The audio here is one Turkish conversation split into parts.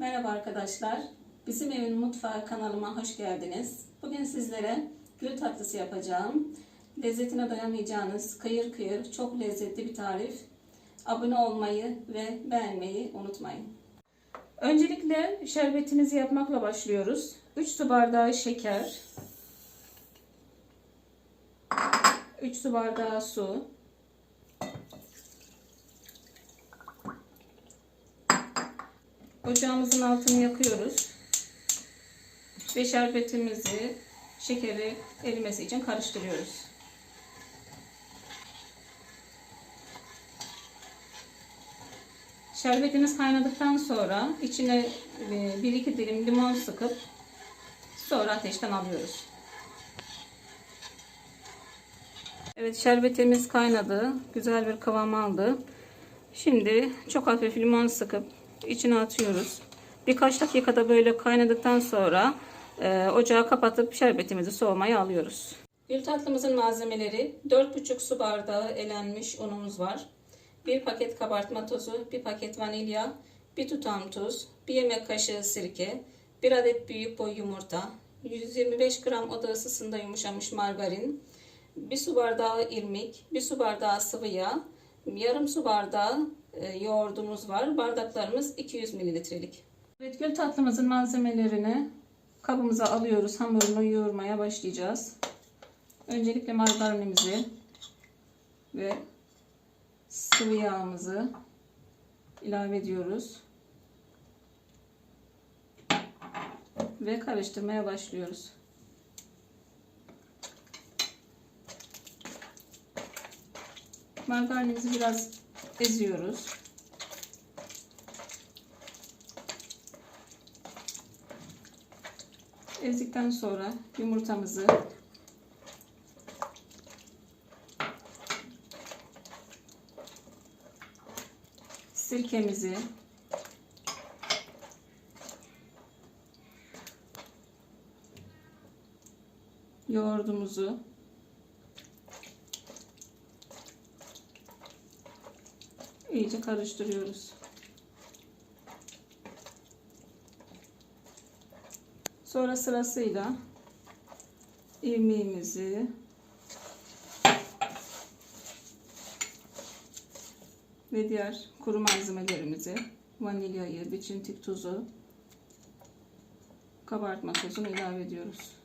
Merhaba arkadaşlar. Bizim Evin Mutfağı kanalıma hoş geldiniz. Bugün sizlere gül tatlısı yapacağım. Lezzetine doyamayacağınız kıyır kıyır çok lezzetli bir tarif. Abone olmayı ve beğenmeyi unutmayın. Öncelikle şerbetimizi yapmakla başlıyoruz. 3 su bardağı şeker, 3 su bardağı su, Ocağımızın altını yakıyoruz. Ve şerbetimizi, şekeri erimesi için karıştırıyoruz. Şerbetimiz kaynadıktan sonra içine 1-2 dilim limon sıkıp sonra ateşten alıyoruz. Evet şerbetimiz kaynadı. Güzel bir kıvam aldı. Şimdi çok hafif limon sıkıp içine atıyoruz. Birkaç dakikada böyle kaynadıktan sonra e, ocağı kapatıp şerbetimizi soğumaya alıyoruz. Gül tatlımızın malzemeleri 4,5 su bardağı elenmiş unumuz var. 1 paket kabartma tozu, 1 paket vanilya, 1 tutam tuz, 1 yemek kaşığı sirke, 1 adet büyük boy yumurta, 125 gram oda ısısında yumuşamış margarin, 1 su bardağı irmik, 1 su bardağı sıvı yağ, yarım su bardağı yoğurdumuz var. Bardaklarımız 200 mililitrelik. Evet gül tatlımızın malzemelerini kabımıza alıyoruz. Hamurunu yoğurmaya başlayacağız. Öncelikle margarinimizi ve sıvı yağımızı ilave ediyoruz. Ve karıştırmaya başlıyoruz. Margarinimizi biraz eziyoruz. Ezdikten sonra yumurtamızı sirkemizi yoğurdumuzu iyice karıştırıyoruz. Sonra sırasıyla irmiğimizi ve diğer kuru malzemelerimizi vanilyayı, biçintik tuzu, kabartma tozunu ilave ediyoruz.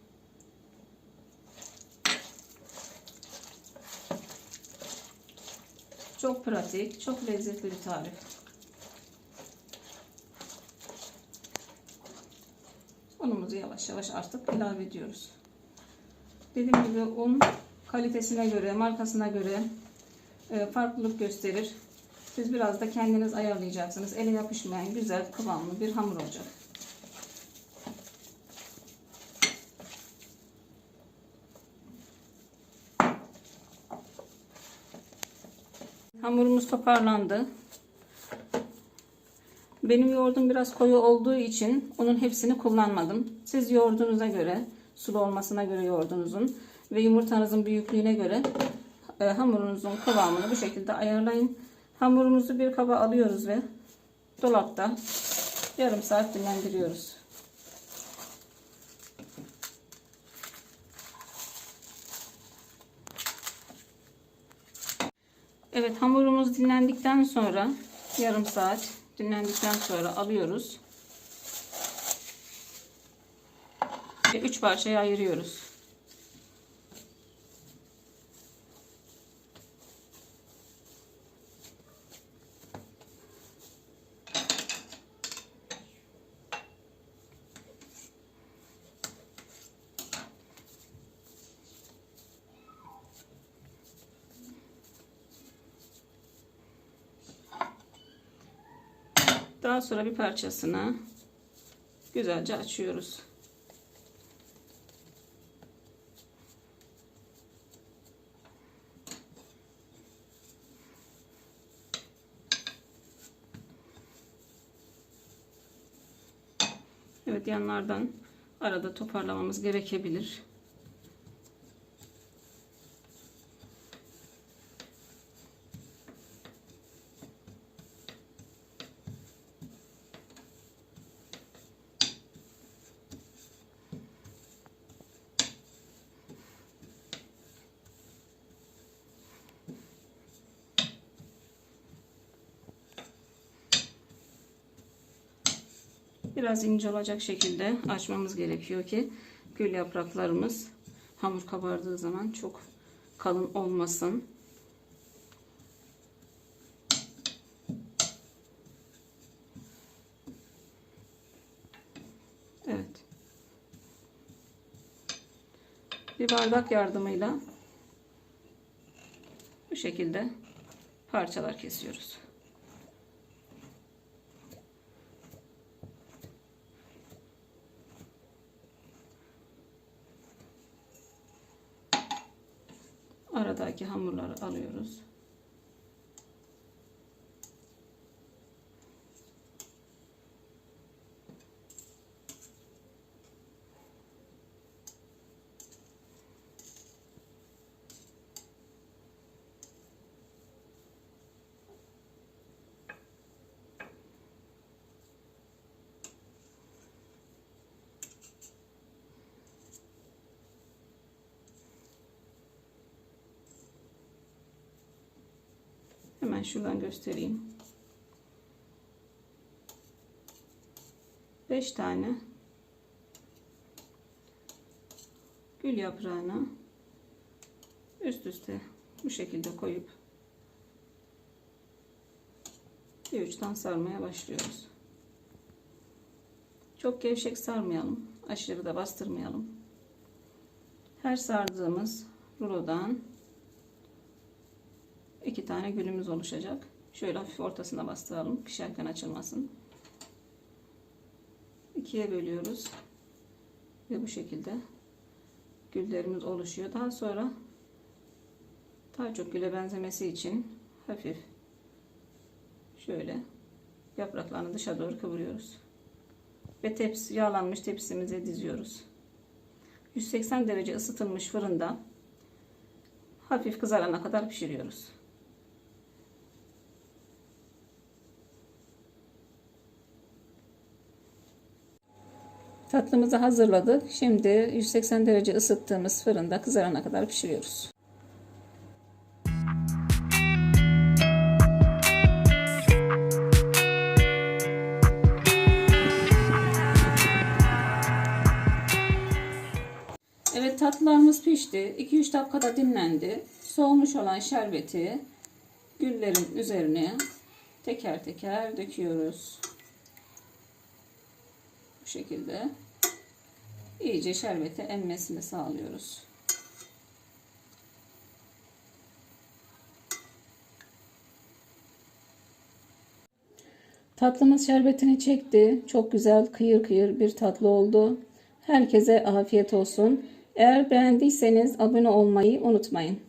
Çok pratik, çok lezzetli bir tarif. Unumuzu yavaş yavaş artık ilave ediyoruz. Dediğim gibi un kalitesine göre, markasına göre e, farklılık gösterir. Siz biraz da kendiniz ayarlayacaksınız. Ele yapışmayan güzel kıvamlı bir hamur olacak. Hamurumuz toparlandı. Benim yoğurdum biraz koyu olduğu için onun hepsini kullanmadım. Siz yoğurdunuza göre, sulu olmasına göre yoğurdunuzun ve yumurtanızın büyüklüğüne göre e, hamurunuzun kıvamını bu şekilde ayarlayın. Hamurumuzu bir kaba alıyoruz ve dolapta yarım saat dinlendiriyoruz. Evet hamurumuz dinlendikten sonra yarım saat dinlendikten sonra alıyoruz. Ve üç parçaya ayırıyoruz. Daha sonra bir parçasını güzelce açıyoruz. Evet yanlardan arada toparlamamız gerekebilir. Biraz ince olacak şekilde açmamız gerekiyor ki gül yapraklarımız hamur kabardığı zaman çok kalın olmasın. Evet. Bir bardak yardımıyla bu şekilde parçalar kesiyoruz. Aradaki hamurları alıyoruz. Şuradan göstereyim. 5 tane gül yaprağını üst üste bu şekilde koyup bir uçtan sarmaya başlıyoruz. Çok gevşek sarmayalım. Aşırı da bastırmayalım. Her sardığımız rulodan iki tane gülümüz oluşacak. Şöyle hafif ortasına bastıralım. Pişerken açılmasın. İkiye bölüyoruz. Ve bu şekilde güllerimiz oluşuyor. Daha sonra daha çok güle benzemesi için hafif şöyle yapraklarını dışa doğru kıvırıyoruz. Ve tepsi yağlanmış tepsimize diziyoruz. 180 derece ısıtılmış fırında hafif kızarana kadar pişiriyoruz. Tatlımızı hazırladık. Şimdi 180 derece ısıttığımız fırında kızarana kadar pişiriyoruz. Evet tatlılarımız pişti. 2-3 dakikada dinlendi. Soğumuş olan şerbeti güllerin üzerine teker teker döküyoruz. Bu şekilde iyice şerbeti emmesini sağlıyoruz. Tatlımız şerbetini çekti. Çok güzel kıyır kıyır bir tatlı oldu. Herkese afiyet olsun. Eğer beğendiyseniz abone olmayı unutmayın.